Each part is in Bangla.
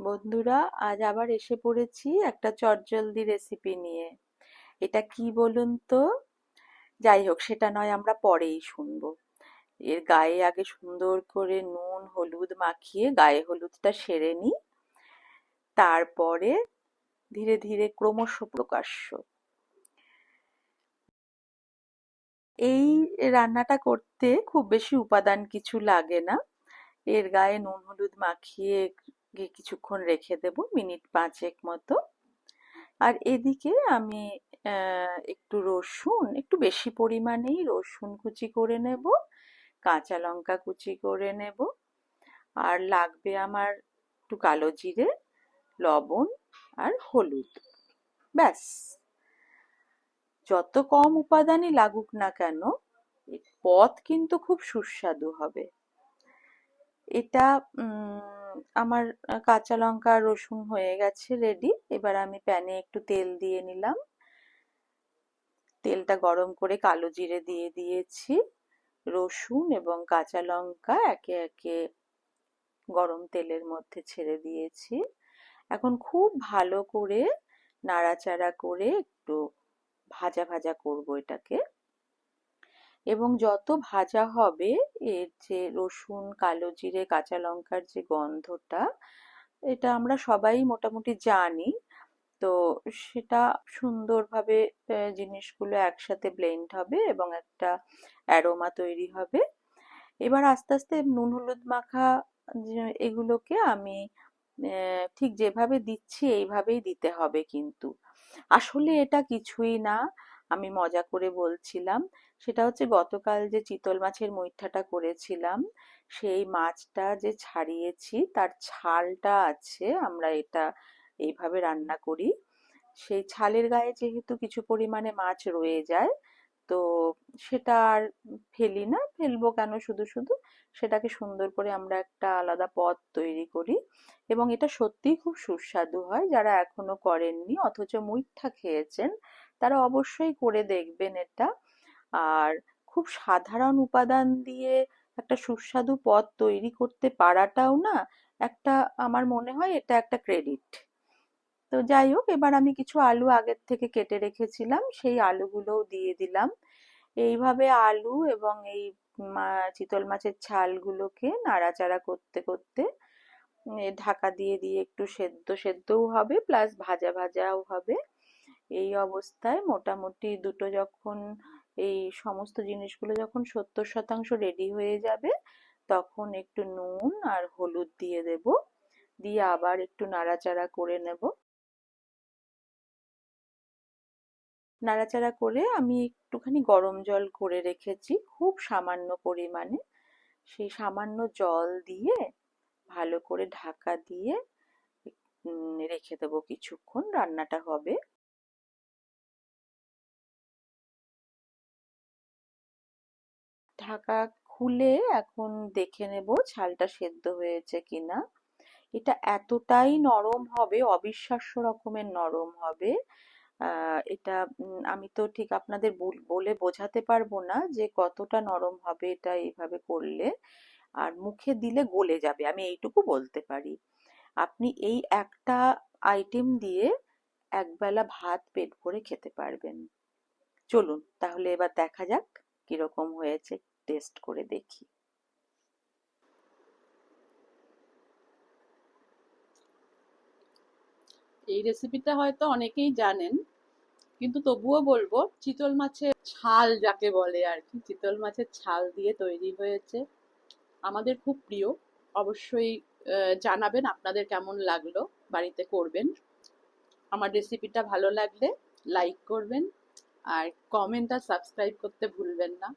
বন্ধুরা, আজ আবার এসে পড়েছি একটা চটজলদি রেসিপি নিয়ে। এটা কি বলুন তো? যাই হোক, সেটা নয়, আমরা পরেই শুনব। এর গায়ে আগে সুন্দর করে নুন, হলুদ মাখিয়ে গায়ে হলুদটা সেরে নিই তারপরে ধীরে ধীরে ক্রমশ প্রকাশ্য। এই রান্নাটা করতে খুব বেশি উপাদান কিছু লাগে না। এর গায়ে নুন, হলুদ মাখিয়ে কিছুক্ষণ রেখে দেব, মিনিট পাঁচেক মতো। আর এদিকে আমি একটু রসুন, একটু বেশি পরিমাণেই রসুন কুচি করে নেব, কাঁচা লঙ্কা কুচি করে নেব। আর লাগবে আমার একটু কালো জিরে, লবণ আর হলুদ। ব্যাস। যত কম উপাদানই লাগুক না কেন পথ কিন্তু খুব সুস্বাদু হবে। এটা আমার কাঁচা লঙ্কা, রসুন হয়ে গেছে রেডি এবার আমি প্যানে একটু তেল দিয়ে নিলাম। তেলটা গরম করে কালো জিরে দিয়ে দিয়েছি। রসুন এবং কাঁচা লঙ্কা একে একে গরম তেলের মধ্যে ছেড়ে দিয়েছি। এখন খুব ভালো করে নাড়াচাড়া করে একটু ভাজা ভাজা করব এটাকে। এবং যত ভাজা হবে, এর যে রসুন, কালো জিরে, কাঁচা লঙ্কার যে গন্ধটা, এটা আমরা সবাই মোটামুটি জানি। তো সেটা সুন্দরভাবে জিনিসগুলো একসাথে ব্লেন্ড হবে এবং একটা অ্যারোমা তৈরি হবে। এবার আস্তে আস্তে নুন, হলুদ মাখা এগুলোকে আমি ঠিক যেভাবে দিচ্ছি, এইভাবেই দিতে হবে কিন্তু। আসলে এটা কিছুই না। আমি মজা করে বলছিলাম। সেটা হচ্ছে গতকাল যে চিতল মাছের মুইঠাটা করেছিলাম, সেই মাছটা যে ছাড়িয়েছি, তার ছালটা আছে, আমরা এটা এইভাবে রান্না করি। সেই ছালের গায়ে যেহেতু কিছু পরিমাণে মাছ রয়ে যায়, তো সেটা আর ফেলি না, ফেলব কেন শুধু শুধু? সেটাকে সুন্দর করে আমরা একটা আলাদা পদ তৈরি করি এবং এটা সত্যিই খুব সুস্বাদু হয়, যারা এখনও করেননি, অথচ মুইঠা খেয়েছেন তারা অবশ্যই করে দেখবেন এটা। আর খুব সাধারণ উপাদান দিয়ে একটা সুস্বাদু পদ তৈরি করতে পারাটাও না একটা, আমার মনে হয় এটা একটা ক্রেডিট তো যাই হোক, এবার আমি কিছু আলু আগের থেকে কেটে রেখেছিলাম, সেই আলুগুলোও দিয়ে দিলাম। এইভাবে আলু এবং এই চিতল মাছের ছালগুলোকে নাড়াচাড়া করতে করতে ঢাকা দিয়ে দিয়ে একটু সেদ্ধ, সেদ্ধও হবে প্লাস ভাজা, ভাজাও হবে। এই অবস্থায় মোটামুটি দুটো যখন এই সমস্ত জিনিসগুলো যখন সত্তর শতাংশ রেডি হয়ে যাবে, তখন একটু নুন আর হলুদ দিয়ে দেব। দিয়ে আবার একটু নাড়াচাড়া করে নেব। নাড়াচাড়া করে আমি একটুখানি গরম জল করে রেখেছি খুব সামান্য পরিমাণে। সেই সামান্য জল দিয়ে ভালো করে ঢাকা দিয়ে রেখে দেবো কিছুক্ষণ, রান্নাটা হবে। ঢাকা খুলে এখন দেখে নেব ছালটা সেদ্ধ হয়েছে কিনা। এটা এতটাই নরম হবে, অবিশ্বাস্য রকমের নরম হবে। এটা আমি তো ঠিক আপনাদের বলে বোঝাতে পারব না যে কতটা নরম হবে এটা এইভাবে করলে। আর মুখে দিলে গলে যাবে, আমি এইটুকু বলতে পারি। আপনি এই একটা আইটেম দিয়ে একবেলা ভাত পেট ভরে খেতে পারবেন। চলুন, তাহলে এবার দেখা যাক কীরকম হয়েছে টেস্ট করে দেখি। এই রেসিপিটা হয়তো অনেকেই জানেন, কিন্তু তবুও বলব চিতল মাছের ছাল যাকে বলে আর কি, চিতল মাছের ছাল দিয়ে তৈরি হয়েছে। আমাদের খুব প্রিয়, অবশ্যই জানাবেন আপনাদের কেমন লাগল, বাড়িতে করবেন। আমার রেসিপিটা ভালো লাগলে লাইক করবেন। আর কমেন্ট আর সাবস্ক্রাইব করতে ভুলবেন না।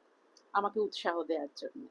আমাকে উৎসাহ দেওয়ার জন্য।